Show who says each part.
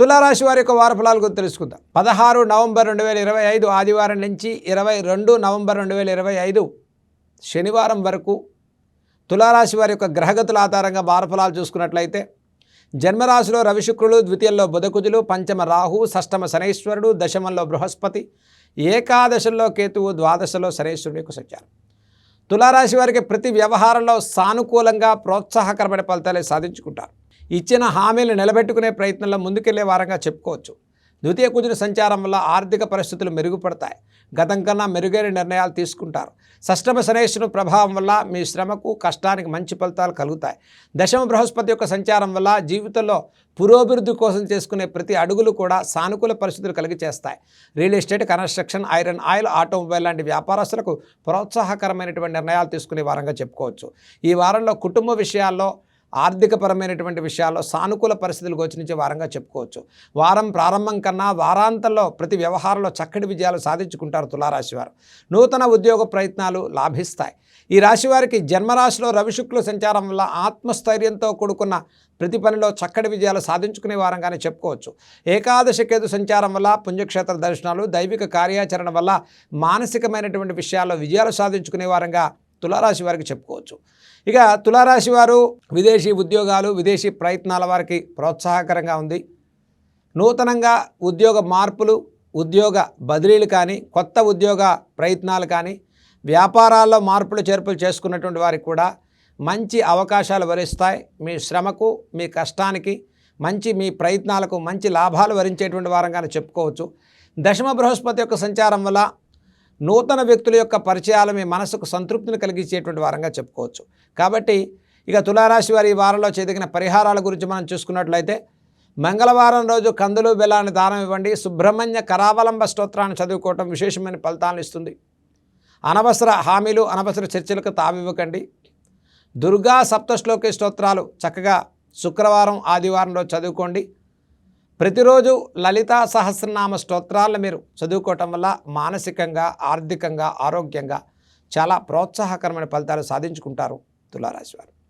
Speaker 1: తులారాశి వారి యొక్క వారఫలాల గురించి తెలుసుకుందాం. పదహారు నవంబర్ రెండు వేల ఇరవై ఐదు ఆదివారం నుంచి ఇరవై రెండు నవంబర్ రెండు వేల ఇరవై ఐదు శనివారం వరకు తులారాశి వారి యొక్క గ్రహగతుల ఆధారంగా వారఫలాలు చూసుకున్నట్లయితే జన్మరాశిలో రవిశుక్రులు ద్వితీయంలో బుధకుజులు పంచమ రాహు షష్టమ శనైశ్వరుడు దశమంలో బృహస్పతి ఏకాదశంలో కేతువు ద్వాదశలో శనైశ్వరుడు యొక్క సంచారం. తులారాశి వారికి ప్రతి వ్యవహారంలో సానుకూలంగా ప్రోత్సాహకరమైన ఫలితాలే సాధించుకుంటారు. ఇచ్చిన హామీలు నిలబెట్టుకునే ప్రయత్నంలో ముందుకెళ్ళే వారంగా చెప్పుకోవచ్చు. ద్వితీయ కుజుని సంచారం వల్ల ఆర్థిక పరిస్థితులు మెరుగుపడతాయి. గతం కన్నా మెరుగైన నిర్ణయాలు తీసుకుంటారు. షష్టమ శనేశ్వరు ప్రభావం వల్ల మీ శ్రమకు కష్టానికి మంచి ఫలితాలు కలుగుతాయి. దశమ బృహస్పతి యొక్క సంచారం వల్ల జీవితంలో పురోభివృద్ధి కోసం చేసుకునే ప్రతి అడుగులు కూడా సానుకూల పరిస్థితులు కలిగి చేస్తాయి real estate construction iron oil automobile లాంటి వ్యాపారస్తులకు ప్రోత్సాహకరమైనటువంటి నిర్ణయాలు తీసుకునే వారంగా చెప్పుకోవచ్చు. ఈ వారంలో కుటుంబ విషయాల్లో ఆర్థికపరమైనటువంటి విషయాల్లో సానుకూల పరిస్థితులు గోచరించే వారంగా చెప్పుకోవచ్చు. వారం ప్రారంభం కన్నా వారాంతంలో ప్రతి వ్యవహారంలో చక్కటి విజయాలు సాధించుకుంటారు తులారాశి వారు. నూతన ఉద్యోగ ప్రయత్నాలు లాభిస్తాయి. ఈ రాశివారికి జన్మరాశిలో రవిశుక్ల సంచారం వల్ల ఆత్మస్థైర్యంతో కూడుకున్న ప్రతి పనిలో చక్కటి విజయాలు సాధించుకునే వారంగానే చెప్పుకోవచ్చు. ఏకాదశి కేతు సంచారం వల్ల పుణ్యక్షేత్ర దర్శనాలు దైవిక కార్యాచరణ వల్ల మానసికమైనటువంటి విషయాల్లో విజయాలు సాధించుకునే వారంగా తులారాశి వారికి చెప్పుకోవచ్చు. ఇక తులారాశి వారు విదేశీ ఉద్యోగాలు విదేశీ ప్రయత్నాల వారికి ప్రోత్సాహకరంగా ఉంది. నూతనంగా ఉద్యోగ మార్పులు ఉద్యోగ బదిలీలు కానీ కొత్త ఉద్యోగ ప్రయత్నాలు కానీ వ్యాపారాల్లో మార్పులు చేర్పులు చేసుకున్నటువంటి వారికి కూడా మంచి అవకాశాలు వరిస్తాయి. మీ శ్రమకు మీ కష్టానికి మంచి మీ ప్రయత్నాలకు మంచి లాభాలు వరించేటువంటి వారంగానే చెప్పుకోవచ్చు. దశమ బృహస్పతి యొక్క సంచారం వల్ల నూతన వ్యక్తుల యొక్క పరిచయాలు మీ మనసుకు సంతృప్తిని కలిగించేటువంటి వారంగా చెప్పుకోవచ్చు. కాబట్టి ఇక తులారాశి వారి ఈ వారంలో చేదగిన పరిహారాల గురించి మనం చూసుకున్నట్లయితే మంగళవారం రోజు కందులు బెల్లాన్ని దానం ఇవ్వండి. సుబ్రహ్మణ్య కరావలంబ స్తోత్రాన్ని చదువుకోవటం విశేషమైన ఫలితాలను ఇస్తుంది. అనవసర హామీలు అనవసర చర్చలకు తావివ్వకండి. దుర్గా సప్తశ్లోకి స్తోత్రాలు చక్కగా శుక్రవారం ఆదివారంలో చదువుకోండి. ప్రతిరోజు లలితా సహస్రనామ స్తోత్రాలను మీరు చదువుకోవటం వల్ల మానసికంగా ఆర్థికంగా ఆరోగ్యంగా చాలా ప్రోత్సాహకరమైన ఫలితాలు సాధించుకుంటారు తులారాశి వారు.